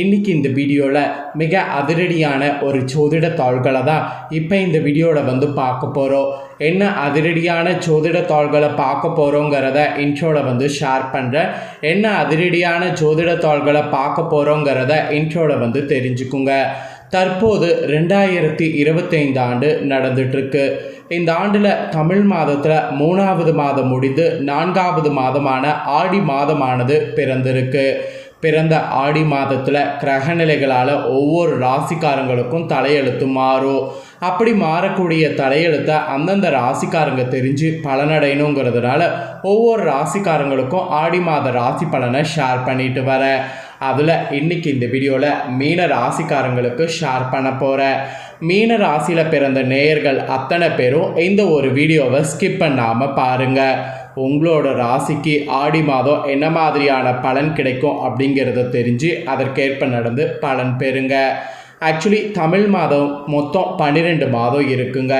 இன்னைக்கு இந்த வீடியோவில் மிக அதிரடியான ஒரு ஜோதிட தாள்களை தான் இப்போ இந்த வீடியோவில் வந்து பார்க்க போகிறோம் என்ன அதிரடியான ஜோதிட தாள்களை பார்க்க போகிறோங்கிறத இன்ட்ரோவில் வந்து ஷேர் பண்ணுறேன் என்ன அதிரடியான ஜோதிட தாள்களை பார்க்க போகிறோங்கிறத இன்ட்ரோவில் வந்து தெரிஞ்சுக்குங்க. தற்போது ரெண்டாயிரத்தி இருபத்தைந்து ஆண்டு நடந்துட்டுருக்கு. இந்த ஆண்டில் தமிழ் மாதத்தில் மூணாவது மாதம் முடிந்து நான்காவது மாதமான ஆடி மாதமானது பிறந்திருக்கு. பிறந்த ஆடி மாதத்தில் கிரகநிலைகளால் ஒவ்வொரு ராசிக்காரங்களுக்கும் தலையெழுத்து மாறும். அப்படி மாறக்கூடிய தலையெழுத்தை அந்தந்த ராசிக்காரங்க தெரிஞ்சு பலனடையணுங்கிறதுனால ஒவ்வொரு ராசிக்காரங்களுக்கும் ஆடி மாத ராசி பலனை ஷேர் பண்ணிட்டு வரேன். அதில் இன்னைக்கு இந்த வீடியோவில் மீன ராசிக்காரங்களுக்கு ஷேர் பண்ண போகிறேன் மீன ராசியில் பிறந்த நேயர்கள் அத்தனை பேரும் இந்த ஒரு வீடியோவை ஸ்கிப் பண்ணாமல் பாருங்கள் உங்களோட ராசிக்கு ஆடி மாதம் என்ன மாதிரியான பலன் கிடைக்கும் அப்படிங்கிறத தெரிஞ்சு அதற்கேற்ப நடந்து பலன் பெறுங்க. ஆக்சுவலி தமிழ் மாதம் மொத்தம் பன்னிரெண்டு மாதம் இருக்குங்க.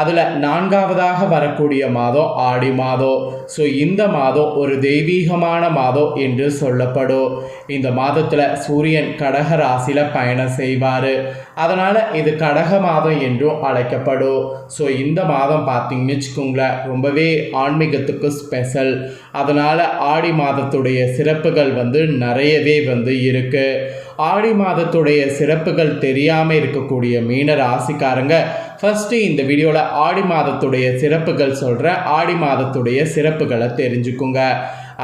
அதில் நான்காவதாக வரக்கூடிய மாதம் ஆடி மாதம். ஸோ இந்த மாதம் ஒரு தெய்வீகமான மாதம் என்று சொல்லப்படும். இந்த மாதத்தில் சூரியன் கடக ராசியில் பயணம் செய்வார். அதனால் இது கடக மாதம் என்றும் அழைக்கப்படும். ஸோ இந்த மாதம் பார்த்தீங்கன்னு வச்சுக்கோங்களேன் ரொம்பவே ஆன்மீகத்துக்கு ஸ்பெஷல் அதனால் ஆடி மாதத்துடைய சிறப்புகள் வந்து நிறையவே வந்து இருக்குது ஆடி மாதத்துடைய சிறப்புகள் தெரியாமல் இருக்கக்கூடிய மீன ராசிக்காரங்க ஃபஸ்ட்டு இந்த வீடியோவில் ஆடி மாதத்துடைய சிறப்புகள் சொல்கிறேன் ஆடி மாதத்துடைய சிறப்புகளை தெரிஞ்சுக்குங்க.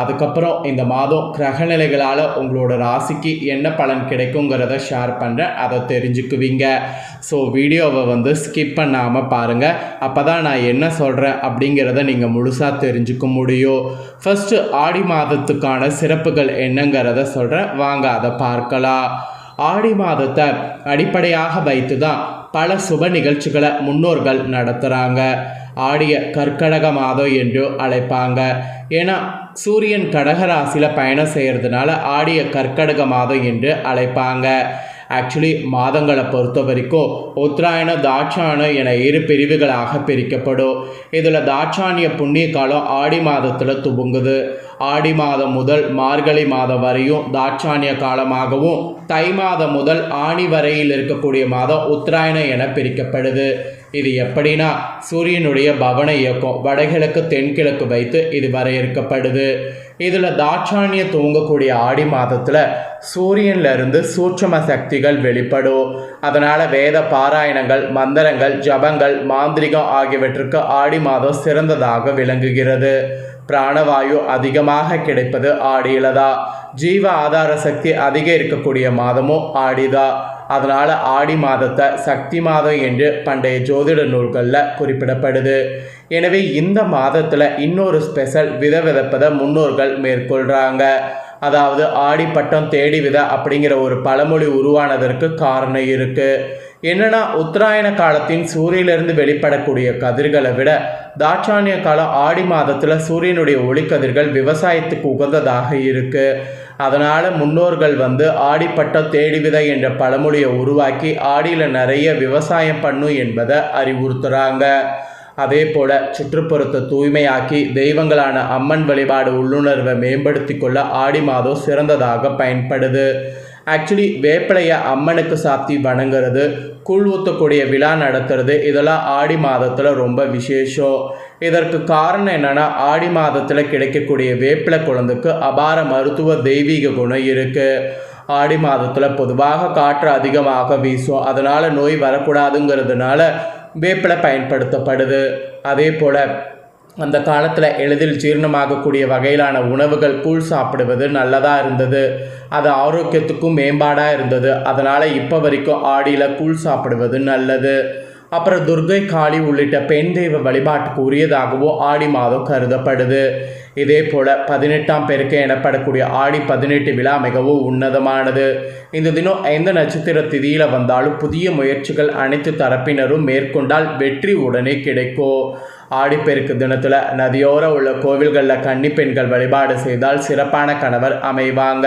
அதுக்கப்புறம் இந்த மாதம் கிரகநிலைகளால் உங்களோட ராசிக்கு என்ன பலன் கிடைக்குங்கிறத ஷேர் பண்ணுறேன் அதை தெரிஞ்சுக்குவீங்க. ஸோ வீடியோவை வந்து ஸ்கிப் பண்ணாமல் பாருங்கள் அப்போ தான் நான் என்ன சொல்கிறேன் அப்படிங்கிறத நீங்கள் முழுசாக தெரிஞ்சுக்க முடியும். ஃபஸ்ட்டு ஆடி மாதத்துக்கான சிறப்புகள் என்னங்கிறத சொல்கிறேன் வாங்க அதை பார்க்கலாம். ஆடி மாதத்தை அடிப்படையாக வைத்து தான் பல சுப நிகழ்ச்சிகளை முன்னோர்கள் நடத்துகிறாங்க ஆடிய கற்கடக மாதம் என்று அழைப்பாங்க. ஏன்னா சூரியன் கடகராசியில் பயணம் செய்கிறதுனால ஆடிய கற்கடக மாதம் என்று அழைப்பாங்க. ஆக்சுவலி மாதங்களை பொறுத்த வரைக்கும் உத்தராயண தாட்சாயணம் என இரு பிரிவுகளாக பிரிக்கப்படும். இதில் தாட்சாணிய புண்ணிய காலம் ஆடி மாதத்தில் துவங்குது. ஆடி மாதம் முதல் மார்கழி மாதம் வரையும் தாட்சாணிய காலமாகவும் தை மாதம் முதல் ஆணி வரையில் இருக்கக்கூடிய மாதம் உத்தராயணம் என பிரிக்கப்படுது. இது எப்படின்னா சூரியனுடைய பவன இயக்கம் வடகிழக்கு தென்கிழக்கு வைத்து இது வரையறுக்கப்படுது. இதில் தாட்சாணிய தூங்கக்கூடிய ஆடி மாதத்தில் சூரியன்லேருந்து சூட்சம சக்திகள் வெளிப்படும். அதனால் வேத பாராயணங்கள் மந்திரங்கள் ஜபங்கள் மாந்திரிகம் ஆகியவற்றுக்கு ஆடி மாதம் சிறந்ததாக விளங்குகிறது. பிராணவாயு அதிகமாக கிடைப்பது ஆடியிலதா ஜீவ ஆதார சக்தி அதிகம் இருக்கக்கூடிய மாதமும் ஆடிதா அதனால் ஆடி மாதத்தை சக்தி மாதம் என்று பண்டைய ஜோதிட நூல்களில் குறிப்பிடப்படுது. எனவே இந்த மாதத்தில் இன்னொரு ஸ்பெஷல் வித விதப்பதை முன்னோர்கள் மேற்கொள்கிறாங்க அதாவது ஆடி பட்டம் தேடி வித அப்படிங்கிற ஒரு பழமொழி உருவானதற்கு காரணம் இருக்குது என்னன்னா உத்தராயண காலத்தின் சூரியனிலிருந்து வெளிப்படக்கூடிய கதிர்களை விட தாட்சானிய காலம் ஆடி மாதத்தில் சூரியனுடைய ஒளிக்கதிர்கள் விவசாயத்துக்கு உகந்ததாக இருக்குது அதனால் முன்னோர்கள் வந்து ஆடிப்பட்டம் தேடி விதை என்ற பழமொழியை உருவாக்கி ஆடியில் நிறைய விவசாயம் பண்ணும் என்பதை அறிவுறுத்துகிறாங்க அதே போல் சுற்றுப்புறத்தை தூய்மையாக்கி தெய்வங்களான அம்மன் வழிபாடு உள்ளுணர்வை மேம்படுத்தி கொள்ள ஆடி மாதம் சிறந்ததாக பயன்படுது. ஆக்சுவலி வேப்பிலையை அம்மனுக்கு சாத்தி வணங்குறது கூழ் ஊற்றக்கூடிய விழா நடத்துறது இதெல்லாம் ஆடி மாதத்தில் ரொம்ப விசேஷம். இதற்கு காரணம் என்னென்னா ஆடி மாதத்தில் கிடைக்கக்கூடிய வேப்பிலை குழந்தைக்கு அபார மருத்துவ தெய்வீக குணம் இருக்குது ஆடி மாதத்தில் பொதுவாக காற்று அதிகமாக வீசும். அதனால் நோய் வரக்கூடாதுங்கிறதுனால வேப்பிலை பயன்படுத்தப்படுது. அதே போல் அந்த காலத்தில் எளிதில் ஜீரணமாகக்கூடிய வகையிலான உணவுகள் கூழ் சாப்பிடுவது நல்லதாக இருந்தது. அது ஆரோக்கியத்துக்கும் மேம்பாடாக இருந்தது. அதனால் இப்போ வரைக்கும் ஆடியில் கூழ் சாப்பிடுவது நல்லது. அப்புறம் துர்கை காளி உள்ளிட்ட பெண் தெய்வ வழிபாட்டுக்கு உரியதாகவோ ஆடி மாதம் கருதப்படுது. இதே போல் பதினெட்டாம் பெருக்க எனப்படக்கூடிய ஆடி பதினெட்டு விழா மிகவும் உன்னதமானது. இந்த தினம் எந்த நட்சத்திர திதியில் வந்தாலும் புதிய முயற்சிகள் அனைத்து தரப்பினரும் மேற்கொண்டால் வெற்றி உடனே கிடைக்கும். ஆடிப்பெருக்கு தினத்தில் நதியோர உள்ள கோவில்களில் கன்னி பெண்கள் வழிபாடு செய்தால் சிறப்பான கணவர் அமைவாங்க.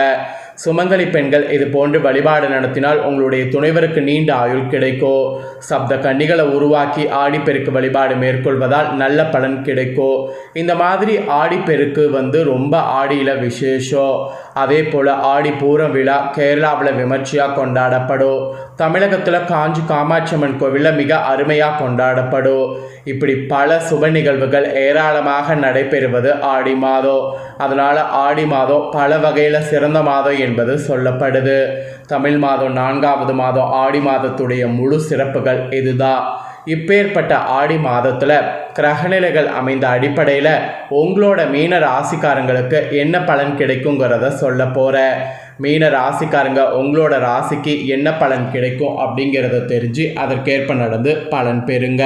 சுமங்கலி பெண்கள் இது போன்று வழிபாடு நடத்தினால் உங்களுடைய துணைவருக்கு நீண்ட ஆயுள் கிடைக்கும் சப்த கன்னிகளை உருவாக்கி ஆடிப்பெருக்கு வழிபாடு மேற்கொள்வதால் நல்ல பலன் கிடைக்கும் இந்த மாதிரி ஆடிப்பெருக்கு வந்து ரொம்ப ஆடியில் விசேஷம். அதே போல் ஆடி பூரம் விழா கேரளாவில் விமர்சையாக கொண்டாடப்படும். தமிழகத்தில் காஞ்சி காமாட்சியம்மன் கோவிலில் மிக அருமையாக கொண்டாடப்படும். இப்படி பல சுப நிகழ்வுகள் ஏராளமாக நடைபெறுவது ஆடி மாதம். அதனால் ஆடி மாதம் பல வகையில் சிறந்த மாதம் என்பது சொல்லப்படுது. தமிழ் மாதம் நான்காவது மாதம் ஆடி மாதத்துடைய முழு சிறப்புகள் இதுதான். இப்பேற்பட்ட ஆடி மாதத்தில் கிரகநிலைகள் அமைந்த அடிப்படையில் உங்களோட மீன ராசிக்காரங்களுக்கு என்ன பலன் கிடைக்குங்கிறத சொல்ல போகிற மீன ராசிக்காரங்க உங்களோட ராசிக்கு என்ன பலன் கிடைக்கும் அப்படிங்கிறத தெரிஞ்சு அதற்கேற்ப நடந்து பலன் பெறுங்க.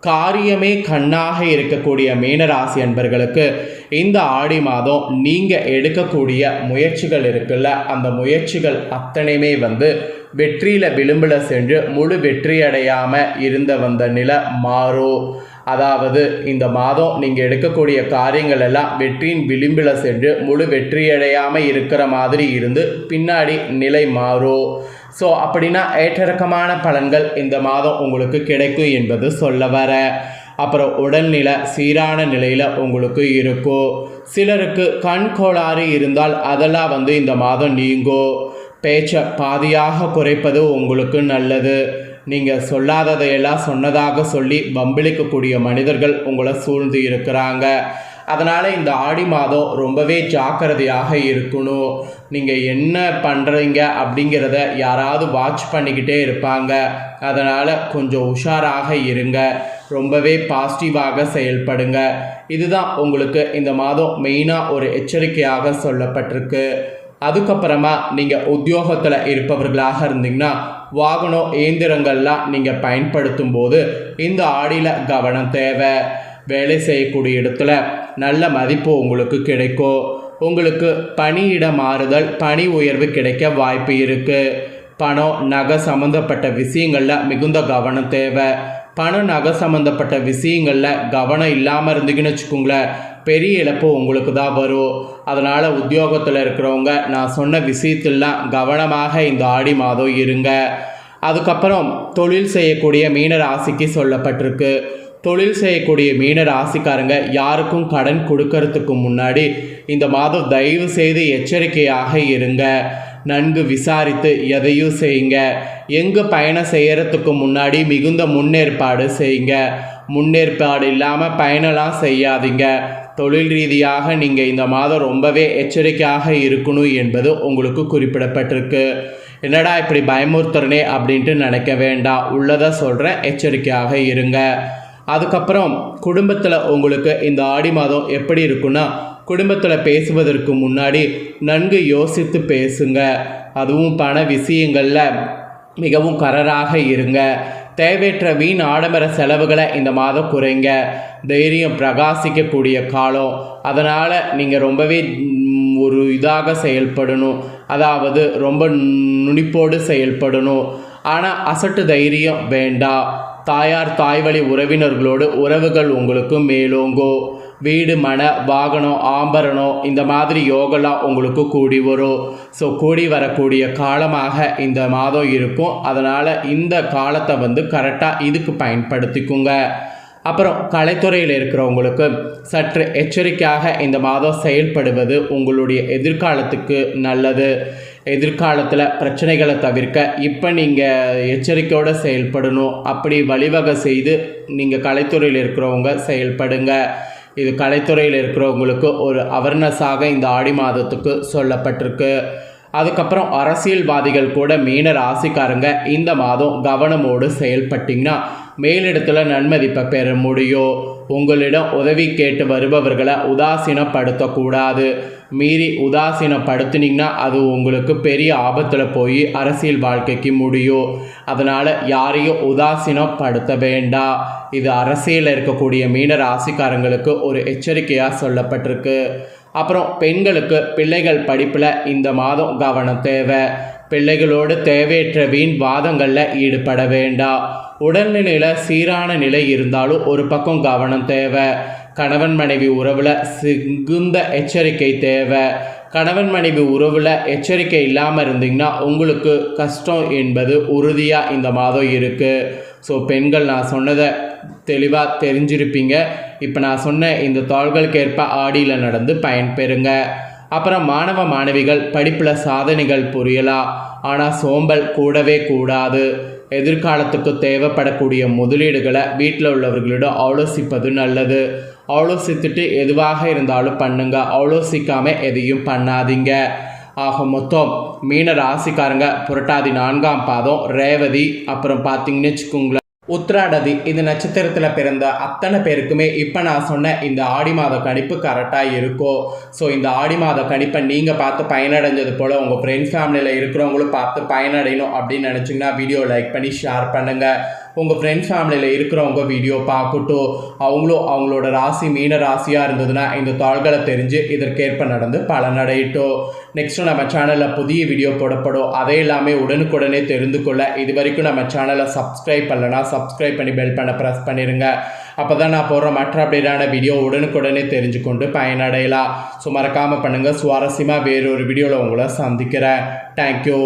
காரியமே கண்ணாக இருக்கக்கூடிய மீனராசி அன்பர்களுக்கு இந்த ஆடி மாதம் நீங்கள் எடுக்கக்கூடிய முயற்சிகள் இருக்குல்ல அந்த முயற்சிகள் அத்தனையுமே வந்து வெற்றியில் விளிம்பில் சென்று முழு வெற்றியடையாமல் இருந்த வந்த நிலை மாறும் அதாவது இந்த மாதம் நீங்கள் எடுக்கக்கூடிய காரியங்கள் எல்லாம் வெற்றியின் விளிம்பில் சென்று முழு வெற்றியடையாமல் இருக்கிற மாதிரி இருந்து பின்னாடி நிலை மாறும் ஸோ அப்படின்னா ஏற்றிறக்கமான பலன்கள் இந்த மாதம் உங்களுக்கு கிடைக்கும் என்பது சொல்ல வர. அப்புறம் உடல்நிலை சீரான நிலையில் உங்களுக்கு இருக்கும். சிலருக்கு கண் கோளாறு இருந்தால் அதெல்லாம் வந்து இந்த மாதம் நீங்கும் பேச்சை பாதியாக குறைப்பது உங்களுக்கு நல்லது. நீங்கள் சொல்லாததையெல்லாம் சொன்னதாக சொல்லி பம்பிளிக்கக்கூடிய மனிதர்கள் உங்களை சூழ்ந்து இருக்கிறாங்க. அதனால் இந்த ஆடி மாதம் ரொம்பவே ஜாக்கிரதையாக இருக்கணும். நீங்கள் என்ன பண்ணுறீங்க அப்படிங்கிறத யாராவது வாட்ச் பண்ணிக்கிட்டே இருப்பாங்க. அதனால் கொஞ்சம் உஷாராக இருங்க. ரொம்பவே பாசிட்டிவாக செயல்படுங்க. இதுதான் உங்களுக்கு இந்த மாதம் மெயினாக ஒரு எச்சரிக்கையாக சொல்லப்பட்டிருக்கு. அதுக்கப்புறமா நீங்கள் உத்தியோகத்தில் இருப்பவர்களாக இருந்தீங்கன்னா வாகனம் இயந்திரங்கள்லாம் நீங்கள் பயன்படுத்தும் போது இந்த ஆடியில் கவனம் தேவை. வேலை செய்யக்கூடிய இடத்துல நல்ல மதிப்பு உங்களுக்கு கிடைக்கும். உங்களுக்கு பணியிட மாறுதல் பணி உயர்வு கிடைக்க வாய்ப்பு இருக்குது பணம் நகை சம்மந்தப்பட்ட விஷயங்களில் மிகுந்த கவனம் தேவை. பணம் நகை சம்மந்தப்பட்ட விஷயங்களில் கவனம் இல்லாமல் இருந்தீங்கன்னு வச்சுக்கோங்களேன் பெரிய இழப்பு உங்களுக்கு தான் வரும். அதனால் உத்தியோகத்தில் இருக்கிறவங்க நான் சொன்ன விஷயத்திலாம் கவனமாக இந்த ஆடி மாதம் இருங்க. அதுக்கப்புறம் தொழில் செய்யக்கூடிய மீன ராசிக்கு சொல்லப்பட்டிருக்கு. தொழில் செய்யக்கூடிய மீன ராசிக்காரங்க யாருக்கும் கடன் கொடுக்கறதுக்கு முன்னாடி இந்த மாதம் தயவு செய்து எச்சரிக்கையாக இருங்க. நன்கு விசாரித்து எதையும் செய்யுங்க. எங்கே பயணம் செய்கிறதுக்கு முன்னாடி மிகுந்த முன்னேற்பாடு செய்யுங்க. முன்னேற்பாடு இல்லாமல் பயணம்லாம் செய்யாதீங்க. தொழில் ரீதியாக நீங்கள் இந்த மாதம் ரொம்பவே எச்சரிக்கையாக இருக்கணும் என்பது உங்களுக்கு குறிப்பிடப்பட்டிருக்கு. என்னடா இப்படி பயமுறுத்துறனே அப்படின்ட்டு நினைக்க வேண்டாம் உள்ளதை சொல்கிறேன் எச்சரிக்கையாக இருங்க. அதுக்கப்புறம் குடும்பத்தில் உங்களுக்கு இந்த ஆடி மாதம் எப்படி இருக்குன்னா குடும்பத்தில் பேசுவதற்கு முன்னாடி நன்கு யோசித்து பேசுங்க. அதுவும் பண விஷயங்களில் மிகவும் கரராக இருங்க. தேவையற்ற வீண் ஆடம்பர செலவுகளை இந்த மாதம் குறைங்க. தைரியம் பிரகாசிக்கக்கூடிய காலம். அதனால் நீங்கள் ரொம்பவே ஒரு இதாக செயல்படணும். அதாவது ரொம்ப நுனிப்போடு செயல்படணும். ஆனால் அசட்டு தைரியம் வேண்டாம். தாயார் தாய்வழி உறவினர்களோடு உறவுகள் உங்களுக்கு மேலோங்கோ வீடு மன வாகனம் ஆம்பரணம் இந்த மாதிரி யோகெல்லாம் உங்களுக்கு கூடி வரும். ஸோ கூடி வரக்கூடிய காலமாக இந்த மாதம் இருக்கும். அதனால் இந்த காலத்தை வந்து கரெக்டாக இதுக்கு பயன்படுத்திக்குங்க. அப்புறம் கலைத்துறையில் இருக்கிறவங்களுக்கு சற்று எச்சரிக்கையாக இந்த மாதம் செயல்படுவது உங்களுடைய எதிர்காலத்துக்கு நல்லது. எதிர்காலத்தில் பிரச்சனைகளை தவிர்க்க இப்போ நீங்கள் எச்சரிக்கையோடு செயல்படணும். அப்படி வழிவகை செய்து நீங்கள் கலைத்துறையில் இருக்கிறவங்க செயல்படுங்க. இது கலைத்துறையில் இருக்கிறவங்களுக்கு ஒரு அவேர்னஸாக இந்த ஆடி மாதத்துக்கு சொல்லப்பட்டிருக்கு. அதுக்கப்புறம் அரசியல்வாதிகள் கூட மீன ராசிக்காரங்க இந்த மாதம் கவனமோடு செயல்பட்டிங்கன்னா மேலிடத்துல நன்மதிப்பை பெற முடியும் உங்களிடம் உதவி கேட்டு வருபவர்களை உதாசீனப்படுத்தக்கூடாது. மீறி உதாசீனப்படுத்துனீங்கன்னா அது உங்களுக்கு பெரிய ஆபத்தில் போய் அரசியல் வாழ்க்கைக்கு முடியும் அதனால் யாரையும் உதாசீனப்படுத்த வேண்டாம் இது அரசியலில் இருக்கக்கூடிய மீன ராசிக்காரங்களுக்கு ஒரு எச்சரிக்கையாக சொல்லப்பட்டிருக்கு. அப்புறம் பெண்களுக்கு பிள்ளைகள் படிப்பில் இந்த மாதம் கவனம் தேவை. பிள்ளைகளோடு தேவையற்ற வீண் வாதங்களில் ஈடுபட வேண்டாம் உடல்நிலையில் சீரான நிலை இருந்தாலும் ஒரு பக்கம் கவனம் தேவை. கணவன் மனைவி உறவில் சிகுந்த எச்சரிக்கை தேவை. கணவன் மனைவி உறவில் எச்சரிக்கை இல்லாமல் இருந்தீங்கன்னா உங்களுக்கு கஷ்டம் என்பது உறுதியாக இந்த மாதம் இருக்குது ஸோ பெண்கள் நான் சொன்னதை தெளிவாக தெரிஞ்சிருப்பீங்க. இப்போ நான் சொன்ன இந்த தாள்களுக்கேற்ப ஆடியில் நடந்து பயன்பெறுங்க. அப்புறம் மாணவ மாணவிகள் படிப்பில் சாதனைகள் புரியலாம். ஆனால் சோம்பல் கூடவே கூடாது. எதிர்காலத்துக்கு தேவைப்படக்கூடிய முதலீடுகளை வீட்டில் உள்ளவர்களிடம் ஆலோசிப்பது நல்லது. ஆலோசித்துட்டு எதுவாக இருந்தாலும் பண்ணுங்க. ஆலோசிக்காமல் எதையும் பண்ணாதீங்க. ஆக மொத்தம் மீன ராசிக்காரங்க புரட்டாதி நான்காம் பாதம் ரேவதி அப்புறம் பார்த்தீங்கன்னு வச்சுக்கோங்களேன். உத்ராடதி இந்த நட்சத்திரத்தில் பிறந்த அத்தனை பேருக்குமே இப்போ நான் சொன்ன இந்த ஆடி மாத கணிப்பு கரெக்டாக இருக்கும் ஸோ இந்த ஆடி மாத கணிப்பை நீங்கள் பார்த்து பயனடைஞ்சது போல் உங்கள் ஃப்ரெண்ட்ஸ் ஃபேமிலியில் இருக்கிறவங்களும் பார்த்து பயனடையணும் அப்படின்னு நினச்சிங்கன்னா வீடியோ லைக் பண்ணி ஷேர் பண்ணுங்கள் உங்கள் ஃப்ரெண்ட்ஸ் ஃபேமிலியில் இருக்கிறவங்க வீடியோ பார்க்கட்டும் அவங்களும் அவங்களோட ராசி மீன ராசியாக இருந்ததுன்னா இந்த தாள்களை தெரிஞ்சு இதற்கேற்ப நடந்து பலனடையட்டும். நெக்ஸ்ட்டு நம்ம சேனலில் புதிய வீடியோ போடப்படும். அதை எல்லாமே உடனுக்குடனே தெரிந்து கொள்ள இது வரைக்கும் நம்ம சேனலை சப்ஸ்கிரைப் பண்ணலனா சப்ஸ்கிரைப் பண்ணி பெல் பண்ண ப்ரெஸ் பண்ணிடுங்க அப்போ தான் நான் போடுற மற்ற அப்டேட்டான வீடியோ உடனுக்குடனே தெரிஞ்சுக்கொண்டு பயனடையலாம். ஸோ மறக்காமல் பண்ணுங்கள் சுவாரஸ்யமாக வேறொரு வீடியோவில் உங்களை சந்திக்கிறேன். தேங்க்யூ